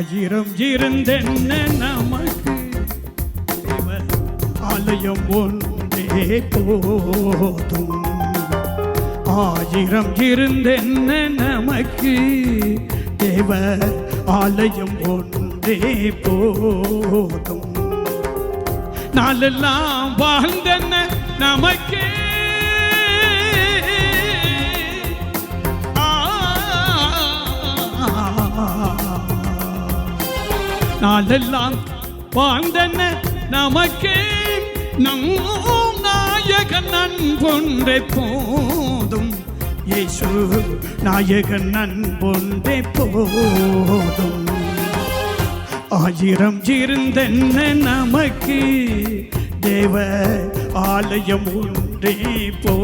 ஆயிரம் இருந்தென்ன நமக்கு? ஆலயம் ஒன்றே போதும். ஆயிரம் இருந்தென்ன நமக்கு? தேவ ஆலயம் ஒன்றே போதும். நாளெல்லாம் வாழ்ந்தென்ன நமக்கே நாளெல்லாம் வாழ்ந்தன நமக்கே. நம் நாயகன் அன்பொன்றே போதும். இயேசு நாயகன் அன்பொன்றே போதும். ஆயிரம் இருந்தென்ன நமக்கு. தேவ ஆலயம் ஒன்றே போ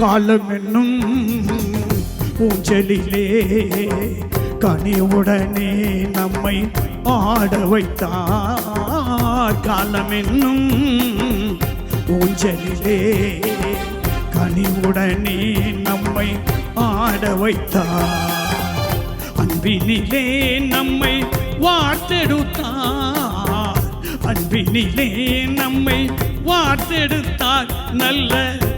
காலம் என்னும் ஊஞ்சலிலே கனிவுடனே நம்மை ஆட வைத்தார். காலம் என்னும் ஊஞ்சலிலே கனிவுடனே நம்மை ஆட வைத்தார். அன்பினிலே நம்மை வார்த்தெடுத்தார். அன்பினிலே நம்மை வார்த்தெடுத்தார். நல்ல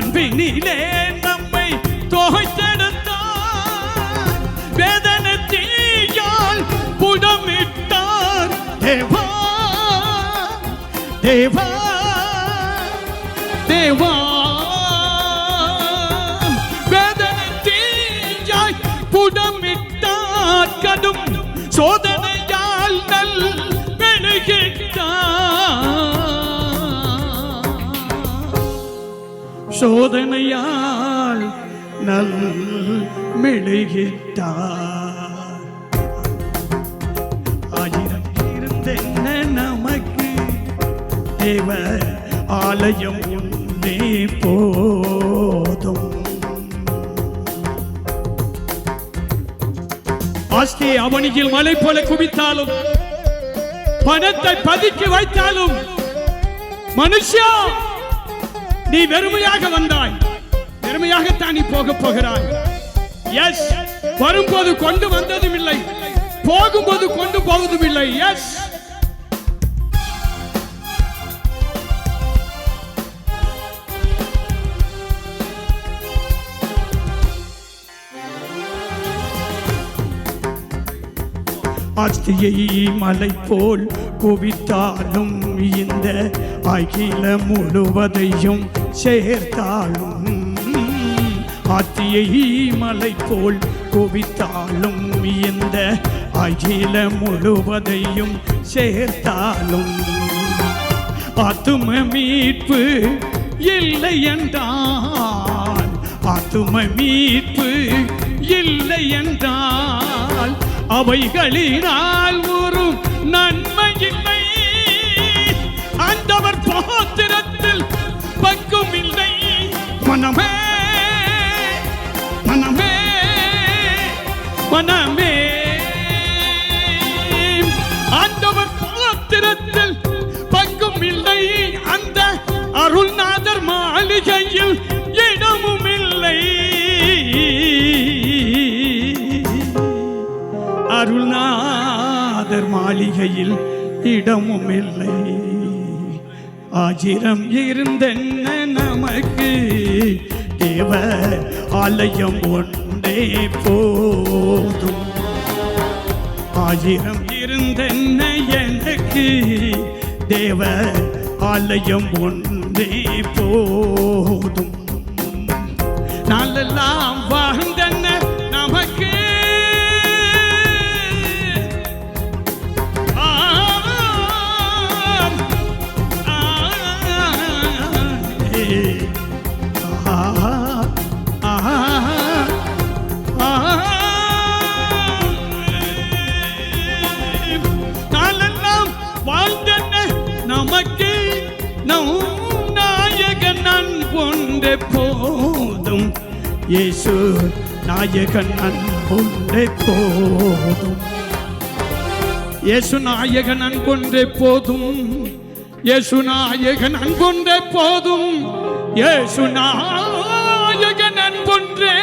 அன்பினிலே நம்மை தோய்த்தெடுத்தார் வேதனை தீயால் புடமிட்டார். தேவா தேவா தேவா. வேதனை தீயாய் புடமிட்டார். கடும் சோதனை சோதனையால் நல் மெழுகிட்டார். ஆயிரம் இருந்தென்ன நமக்கு தேவ ஆலயம் உண்டே போதும். ஆஸ்தியை அவனியில் மலை போல குவித்தாலும் பணத்தை பதுக்கி வைத்தாலும் மனுஷா நீ வெறுமையாக வந்தாய். வெறுமையாகத்தான் நீ போக போகிறாய். எஸ் வரும்போது கொண்டு வந்ததும் இல்லை. போகும்போது கொண்டு போவதும் இல்லை. எஸ் ஆஸ்தியை மலை போல் குவித்தாலும் இந்த அகில முழுவதையும் சேர்த்தாலும் ஆத்தியை மலை போல் குவித்தாலும் இந்த அகில முழுவதையும் சேர்த்தாலும் ஆத்தும மீட்பு இல்லை என்றால் ஆத்தும மீட்பு இல்லை என்றால் அவைகளினால் ஒரு நன்மை இல்லை அருள்நாதர் மாளிகையில் இடமும் இல்லை ஆஜிரம் இருந்தென்ன நமக்கு? தேவ ஆலயம் ஒன்றே போதும். ஆஜிரம் இருந்தென்ன எனக்கு? தேவ ஆலயம் ஒன்றே போதும். நாளெல்லாம் வாழ்ந்தென்ன இயேசு நாயகன் அன்புண்டே போதும். இயேசு நாயகன் அன்பொன்றே போதும். இயேசு நாயகன் அன்பொன்றே போதும். இயேசு நாயகன் அன்பொன்றே.